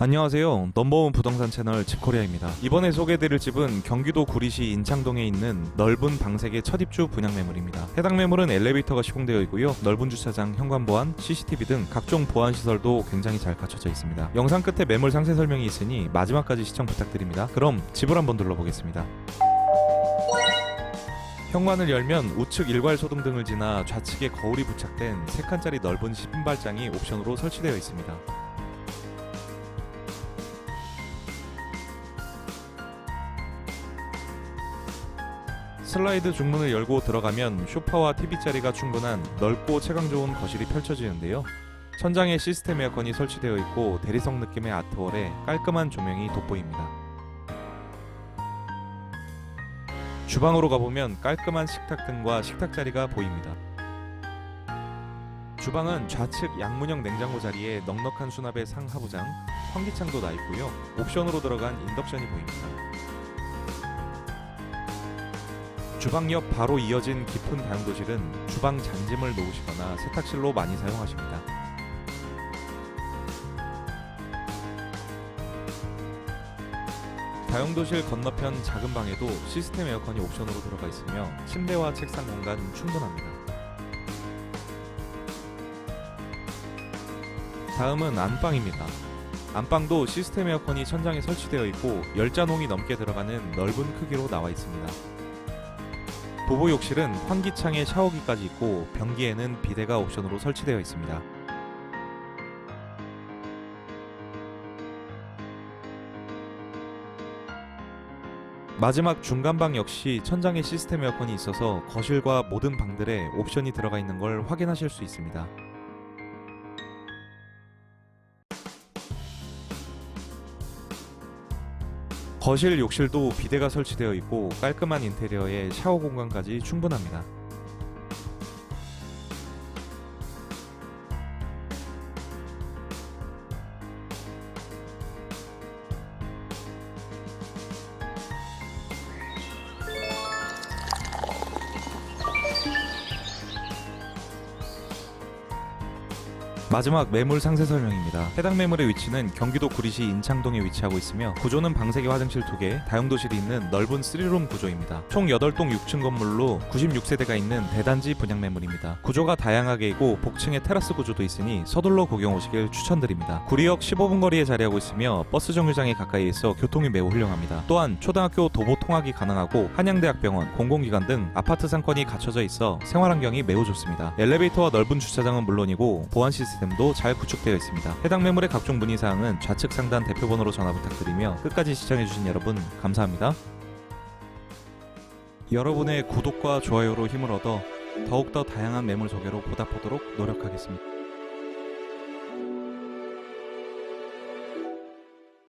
안녕하세요. 넘버원 부동산 채널 집코리아입니다. 이번에 소개해드릴 집은 경기도 구리시 인창동에 있는 넓은 방색의 첫 입주 분양 매물입니다. 해당 매물은 엘리베이터가 시공되어 있고요. 넓은 주차장, 현관 보안, CCTV 등 각종 보안 시설도 굉장히 잘 갖춰져 있습니다. 영상 끝에 매물 상세 설명이 있으니 마지막까지 시청 부탁드립니다. 그럼 집을 한번 둘러보겠습니다. 현관을 열면 우측 일괄 소등 등을 지나 좌측에 거울이 부착된 3칸짜리 넓은 신발장이 옵션으로 설치되어 있습니다. 슬라이드 중문을 열고 들어가면 소파와 TV 자리가 충분한 넓고 채광 좋은 거실이 펼쳐지는데요. 천장에 시스템 에어컨이 설치되어 있고 대리석 느낌의 아트월에 깔끔한 조명이 돋보입니다. 주방으로 가보면 깔끔한 식탁 등과 식탁 자리가 보입니다. 주방은 좌측 양문형 냉장고 자리에 넉넉한 수납의 상하부장, 환기창도 나 있고요. 옵션으로 들어간 인덕션이 보입니다. 주방 옆 바로 이어진 깊은 다용도실은 주방 잔짐을 놓으시거나 세탁실로 많이 사용하십니다. 다용도실 건너편 작은 방에도 시스템 에어컨이 옵션으로 들어가 있으며 침대와 책상 공간 충분합니다. 다음은 안방입니다. 안방도 시스템 에어컨이 천장에 설치되어 있고 열자농이 넘게 들어가는 넓은 크기로 나와 있습니다. 부부 욕실은 환기창에 샤워기까지 있고 변기에는 비데가 옵션으로 설치되어 있습니다. 마지막 중간방 역시 천장에 시스템 에어컨이 있어서 거실과 모든 방들에 옵션이 들어가 있는 걸 확인하실 수 있습니다. 거실 욕실도 비데가 설치되어 있고 깔끔한 인테리어에 샤워 공간까지 충분합니다. 마지막 매물 상세 설명입니다. 해당 매물의 위치는 경기도 구리시 인창동에 위치하고 있으며 구조는 방세개 화장실 2개, 다용도실이 있는 넓은 3룸 구조입니다. 총 8동 6층 건물로 96세대가 있는 대단지 분양 매물입니다. 구조가 다양하게 있고 복층에 테라스 구조도 있으니 서둘러 구경 오시길 추천드립니다. 구리역 15분 거리에 자리하고 있으며 버스 정류장에 가까이 있어 교통이 매우 훌륭합니다. 또한 초등학교 도보 통학이 가능하고 한양대학병원, 공공기관 등 아파트 상권이 갖춰져 있어 생활 환경이 매우 좋습니다. 엘리베이터와 넓은 주차장은 물론이고 보안 시스템도 잘 구축되어 있습니다. 해당 매물의 각종 문의 사항은 좌측 상단 대표번호로 전화 부탁드리며 끝까지 시청해주신 여러분 감사합니다. 여러분의 구독과 좋아요로 힘을 얻어 더욱더 다양한 매물 소개로 보답하도록 노력하겠습니다.